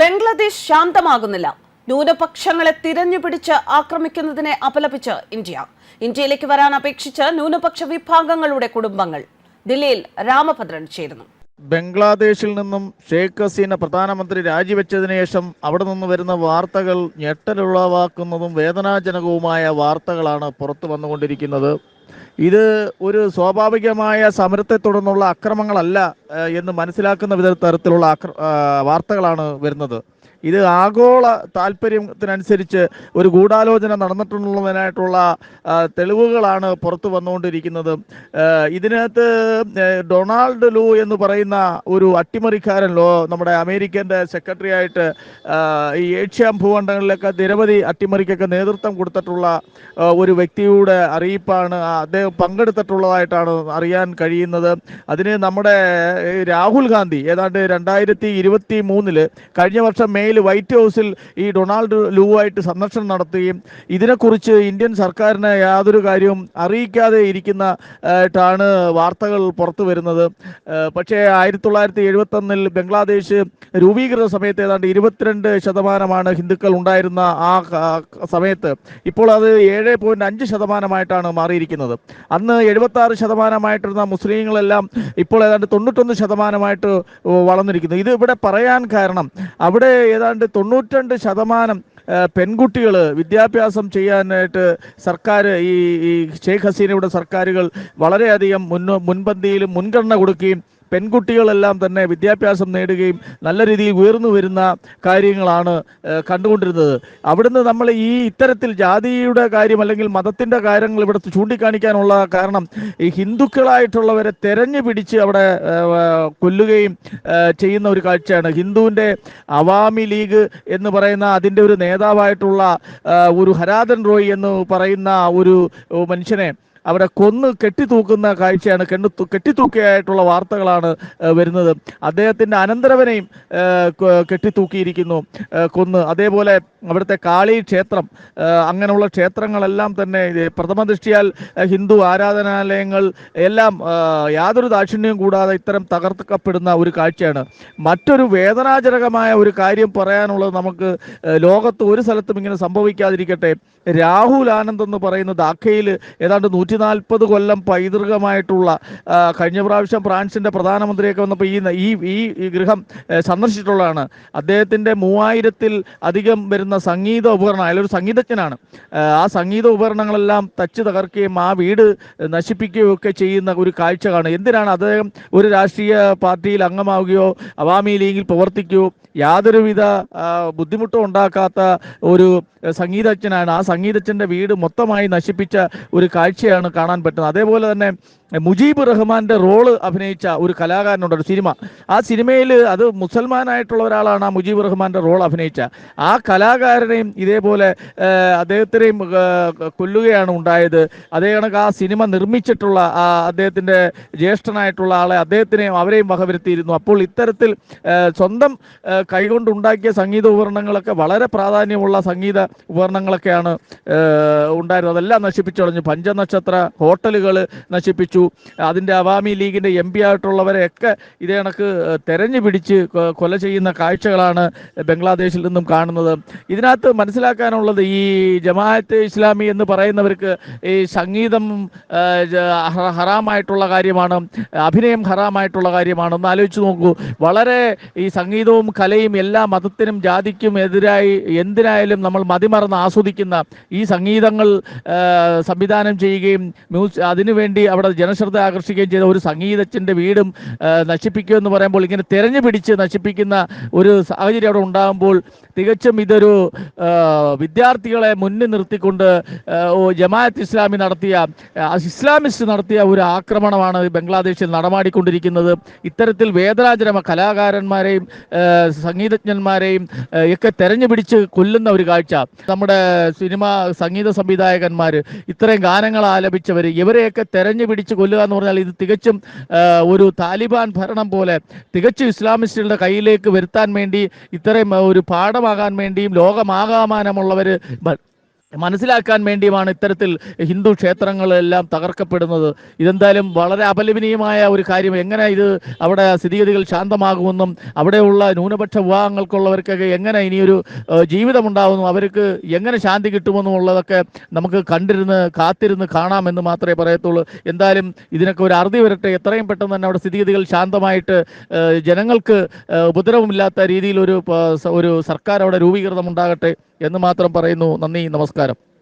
ബംഗ്ലാദേശ് ശാന്തമാകുന്നില്ല. ന്യൂനപക്ഷങ്ങളെ തിരഞ്ഞുപിടിച്ച് ആക്രമിക്കുന്നതിനെ അപലപിച്ച് ഇന്ത്യ. ഇന്ത്യയിലേക്ക് വരാൻ അപേക്ഷിച്ച് ന്യൂനപക്ഷ വിഭാഗങ്ങളുടെ കുടുംബങ്ങൾ. ദില്ലിയിൽ രാമഭദ്രൻ ചേരുന്നു. ബംഗ്ലാദേശിൽ നിന്നും ഷെയ്ഖ് ഹസീന പ്രധാനമന്ത്രി രാജിവെച്ചതിന് ശേഷം അവിടെ നിന്ന് വരുന്ന വാർത്തകൾ ഞെട്ടലുളവാക്കുന്നതും വേദനാജനകവുമായ വാർത്തകളാണ് പുറത്തു വന്നുകൊണ്ടിരിക്കുന്നത്. ഇത് ഒരു സ്വാഭാവികമായ സമരത്തെ തുടർന്നുള്ള അക്രമങ്ങളല്ല എന്ന് മനസ്സിലാക്കുന്ന വിധ തരത്തിലുള്ള വാർത്തകളാണ് വരുന്നത്. ഇത് ആഗോള താല്പര്യത്തിനനുസരിച്ച് ഒരു ഗൂഢാലോചന നടന്നിട്ടുള്ളതിനായിട്ടുള്ള തെളിവുകളാണ് പുറത്തു വന്നുകൊണ്ടിരിക്കുന്നത്. ഇതിനകത്ത് ഡൊണാൾഡ് ലൂ എന്ന് പറയുന്ന ഒരു അട്ടിമറിക്കാരൻ ലോ നമ്മുടെ അമേരിക്കന്റെ സെക്രട്ടറി ആയിട്ട് ഈ ഏഷ്യ ഭൂഖണ്ഡങ്ങളിലൊക്കെ നിരവധി അട്ടിമറിക്കൊക്കെ നേതൃത്വം കൊടുത്തിട്ടുള്ള ഒരു വ്യക്തിയുടെ അറിയിപ്പാണ് അദ്ദേഹം പങ്കെടുത്തിട്ടുള്ളതായിട്ടാണ് അറിയാൻ കഴിയുന്നത്. അതിന് നമ്മുടെ രാഹുൽ ഗാന്ധി ഏതാണ്ട് രണ്ടായിരത്തി ഇരുപത്തി മൂന്നിൽ കഴിഞ്ഞ വർഷം വൈറ്റ് ഹൗസിൽ ഈ ഡൊണാൾഡ് ലൂ ആയിട്ട് സന്ദർശനം നടത്തുകയും ഇതിനെക്കുറിച്ച് ഇന്ത്യൻ സർക്കാരിനെ യാതൊരു കാര്യവും അറിയിക്കാതെ ഇരിക്കുന്ന ആയിട്ടാണ് വാർത്തകൾ പുറത്തു വരുന്നത്. പക്ഷേ ആയിരത്തി തൊള്ളായിരത്തി എഴുപത്തൊന്നിൽ ബംഗ്ലാദേശ് രൂപീകൃത സമയത്ത് ഏതാണ്ട് ഇരുപത്തിരണ്ട് ശതമാനമാണ് ഹിന്ദുക്കൾ ഉണ്ടായിരുന്ന ആ സമയത്ത്. ഇപ്പോൾ അത് ഏഴ് പോയിന്റ് അഞ്ച് ശതമാനമായിട്ടാണ് മാറിയിരിക്കുന്നത്. അന്ന് എഴുപത്തി ആറ് ശതമാനമായിട്ടിരുന്ന മുസ്ലിങ്ങളെല്ലാം ഇപ്പോൾ ഏതാണ്ട് തൊണ്ണൂറ്റൊന്ന് ശതമാനമായിട്ട് വളർന്നിരിക്കുന്നു. ഇത് ഇവിടെ പറയാൻ കാരണം അവിടെ ഏതാണ്ട് തൊണ്ണൂറ്റിരണ്ട് ശതമാനം പെൺകുട്ടികൾ വിദ്യാഭ്യാസം ചെയ്യാനായിട്ട് സർക്കാർ ഈ ഈ ഷെയ്ഖ് ഹസീനയുടെ സർക്കാരുകൾ വളരെയധികം മുൻ മുൻപന്തിയിലും മുൻഗണന കൊടുക്കുകയും പെൺകുട്ടികളെല്ലാം തന്നെ വിദ്യാഭ്യാസം നേടുകയും നല്ല രീതിയിൽ ഉയർന്നു വരുന്ന കാര്യങ്ങളാണ് കണ്ടുകൊണ്ടിരുന്നത്. അവിടുന്ന് നമ്മൾ ഈ ഇത്തരത്തിൽ ജാതിയുടെ കാര്യം അല്ലെങ്കിൽ മതത്തിന്റെ കാര്യങ്ങൾ ഇവിടെ ചൂണ്ടിക്കാണിക്കാനുള്ള കാരണം ഈ ഹിന്ദുക്കളായിട്ടുള്ളവരെ തെരഞ്ഞു പിടിച്ച് അവിടെ കൊല്ലുകയും ചെയ്യുന്ന ഒരു കാഴ്ചയാണ്. ഹിന്ദുവിന്റെ അവാമി ലീഗ് എന്ന് പറയുന്ന അതിന്റെ ഒരു നേതാവായിട്ടുള്ള ഒരു ഹരാധൻ റോയ് എന്ന് പറയുന്ന ഒരു മനുഷ്യനെ അവിടെ കൊന്ന് കെട്ടിത്തൂക്കുന്ന കാഴ്ചയാണ് കെണ്ണു കെട്ടിത്തൂക്കിയായിട്ടുള്ള വാർത്തകളാണ് വരുന്നത്. അദ്ദേഹത്തിന്റെ അനന്തരവനെയും കെട്ടിത്തൂക്കിയിരിക്കുന്നു കൊന്ന്. അതേപോലെ അവിടുത്തെ കാളി ക്ഷേത്രം അങ്ങനെയുള്ള ക്ഷേത്രങ്ങളെല്ലാം തന്നെ പ്രഥമ ദൃഷ്ടിയാൽ ഹിന്ദു ആരാധനാലയങ്ങൾ എല്ലാം യാതൊരു ദാക്ഷിണ്യവും കൂടാതെ ഇത്തരം തകർക്കപ്പെടുന്ന ഒരു കാഴ്ചയാണ്. മറ്റൊരു വേദനാജനകമായ ഒരു കാര്യം പറയാനുള്ളത് നമുക്ക് ലോകത്ത് ഒരു സ്ഥലത്തും ഇങ്ങനെ സംഭവിക്കാതിരിക്കട്ടെ. രാഹുൽ ആനന്ദ് എന്ന് പറയുന്ന ധാക്കയിൽ ഏതാണ്ട് നൂറ്റി നാൽപ്പത് കൊല്ലം പൈതൃകമായിട്ടുള്ള കഴിഞ്ഞ പ്രാവശ്യം ഫ്രാൻസിന്റെ പ്രധാനമന്ത്രിയൊക്കെ വന്നപ്പോൾ ഈ ഈ ഈ ഗൃഹം സന്ദർശിച്ചിട്ടുള്ളതാണ്. അദ്ദേഹത്തിന്റെ മൂവായിരത്തിൽ അധികം വരുന്ന സംഗീത ഉപകരണം അയാളൊരു സംഗീതജ്ഞനാണ്. ആ, സംഗീത ഉപകരണങ്ങളെല്ലാം തച്ച് തകർക്കുകയും ആ വീട് നശിപ്പിക്കുകയോ ഒക്കെ ചെയ്യുന്ന ഒരു കാഴ്ച കാണും. എന്തിനാണ് അദ്ദേഹം ഒരു രാഷ്ട്രീയ പാർട്ടിയിൽ അംഗമാവുകയോ അവാമി ലീഗിൽ പ്രവർത്തിക്കുകയോ യാതൊരുവിധ ബുദ്ധിമുട്ടും ഉണ്ടാക്കാത്ത ഒരു സംഗീതജ്ഞനാണ്. ആ സംഗീതജ്ഞന്റെ വീട് മൊത്തമായി നശിപ്പിച്ച ഒരു കാഴ്ചയാണ് കാണാൻ പറ്റുന്നത്. അതേപോലെ തന്നെ മുജീബ് റഹ്മാന്റെ റോൾ അഭിനയിച്ച ഒരു കലാകാരനുണ്ട് ഒരു സിനിമ. ആ സിനിമയിൽ അത് മുസൽമാനായിട്ടുള്ള ഒരാളാണ് ആ മുജീബ് റഹ്മാന്റെ റോൾ അഭിനയിച്ച. ആ കലാകാരനെയും ഇതേപോലെ അദ്ദേഹത്തിനെയും കൊല്ലുകയാണ് ഉണ്ടായത്. അതേ കണക്ക് ആ സിനിമ നിർമ്മിച്ചിട്ടുള്ള ആ അദ്ദേഹത്തിന്റെ ജ്യേഷ്ഠനായിട്ടുള്ള ആളെ അദ്ദേഹത്തിനെയും അവരെയും വകവരുത്തിയിരുന്നു. അപ്പോൾ ഇത്തരത്തിൽ സ്വന്തം കൈകൊണ്ടുണ്ടാക്കിയ സംഗീത ഉപകരണങ്ങളൊക്കെ വളരെ പ്രാധാന്യമുള്ള സംഗീത ഉപകരണങ്ങളൊക്കെയാണ് ഉണ്ടായിരുന്നത്. അതെല്ലാം നശിപ്പിച്ചു കളഞ്ഞു. പഞ്ചനക്ഷത്ര ഹോട്ടലുകൾ നശിപ്പിച്ചു. അതിന്റെ അവാമി ലീഗിന്റെ എം പി ആയിട്ടുള്ളവരെയൊക്കെ ഇതേ കണക്ക് തെരഞ്ഞു പിടിച്ച് കൊല ചെയ്യുന്ന കാഴ്ചകളാണ് ബംഗ്ലാദേശിൽ നിന്നും കാണുന്നത്. ഇതിനകത്ത് മനസ്സിലാക്കാനുള്ളത് ഈ ജമാഅത്ത് ഇസ്ലാമി എന്ന് പറയുന്നവർക്ക് ഈ സംഗീതം ഹറാമായിട്ടുള്ള കാര്യമാണ് അഭിനയം ഹറാമായിട്ടുള്ള കാര്യമാണ്. ഒന്ന് ആലോചിച്ച് നോക്കൂ. വളരെ ഈ സംഗീതവും കലയും എല്ലാ മതത്തിനും ജാതിക്കും എതിരായി എന്തിനായാലും നമ്മൾ മതിമറന്ന് ആസ്വദിക്കുന്ന ഈ സംഗീതങ്ങൾ സംവിധാനം ചെയ്യുകയും മ്യൂസ് അതിനുവേണ്ടി അവിടെ ജനശ്രദ്ധ ആകർഷിക്കുകയും ചെയ്ത ഒരു സംഗീതജ്ഞന്റെ വീടും നശിപ്പിക്കുക എന്ന് പറയുമ്പോൾ ഇങ്ങനെ തിരഞ്ഞു പിടിച്ച് നശിപ്പിക്കുന്ന ഒരു സാഹചര്യം അവിടെ ഉണ്ടാകുമ്പോൾ തികച്ചും ഇതൊരു വിദ്യാർത്ഥികളെ മുന്നിൽ നിർത്തിക്കൊണ്ട് ജമാഅത്ത് ഇസ്ലാമി നടത്തിയ ഇസ്ലാമിസ്റ്റ് നടത്തിയ ഒരു ആക്രമണമാണ് ബംഗ്ലാദേശിൽ നടമാടിക്കൊണ്ടിരിക്കുന്നത്. ഇത്തരത്തിൽ വേദനാജനമ കലാകാരന്മാരെയും സംഗീതജ്ഞന്മാരെയും ഒക്കെ തെരഞ്ഞു പിടിച്ച് കൊല്ലുന്ന ഒരു കാഴ്ച. നമ്മുടെ സിനിമ സംഗീത സംവിധായകന്മാർ ഇത്രയും ഗാനങ്ങൾ ആലപിച്ചവർ ഇവരെയൊക്കെ തെരഞ്ഞു പിടിച്ച് കൊല്ലുക എന്ന് പറഞ്ഞാൽ ഇത് തികച്ചും ഒരു താലിബാൻ ഭരണം പോലെ തികച്ചും ഇസ്ലാമിസ്റ്റുകളുടെ കയ്യിലേക്ക് വരുത്താൻ വേണ്ടി ഇത്രയും ഒരു പാഠമാകാൻ വേണ്ടിയും ലോകമാകാമാനമുള്ളവർ മനസ്സിലാക്കാൻ വേണ്ടിയുമാണ് ഇത്തരത്തിൽ ഹിന്ദു ക്ഷേത്രങ്ങളെല്ലാം തകർക്കപ്പെടുന്നത്. ഇതെന്തായാലും വളരെ അപലപനീയമായ ഒരു കാര്യം. എങ്ങനെ ഇത് അവിടെ സ്ഥിതിഗതികൾ ശാന്തമാകുമെന്നും അവിടെയുള്ള ന്യൂനപക്ഷ വിഭാഗങ്ങൾക്കുള്ളവർക്കൊക്കെ എങ്ങനെ ഇനിയൊരു ജീവിതമുണ്ടാകുന്നു അവർക്ക് എങ്ങനെ ശാന്തി കിട്ടുമെന്നും ഉള്ളതൊക്കെ നമുക്ക് കണ്ടിരുന്ന് കാത്തിരുന്ന് കാണാമെന്ന് മാത്രമേ പറയത്തുള്ളൂ. എന്തായാലും ഇതിനൊക്കെ ഒരു അറുതി വരട്ടെ. എത്രയും പെട്ടെന്ന് തന്നെ അവിടെ സ്ഥിതിഗതികൾ ശാന്തമായിട്ട് ജനങ്ങൾക്ക് ഉപദ്രവമില്ലാത്ത രീതിയിൽ ഒരു ഒരു സർക്കാർ അവിടെ രൂപീകൃതം ഉണ്ടാകട്ടെ എന്ന് മാത്രം പറയുന്നു. നന്ദി നമസ്കാരം.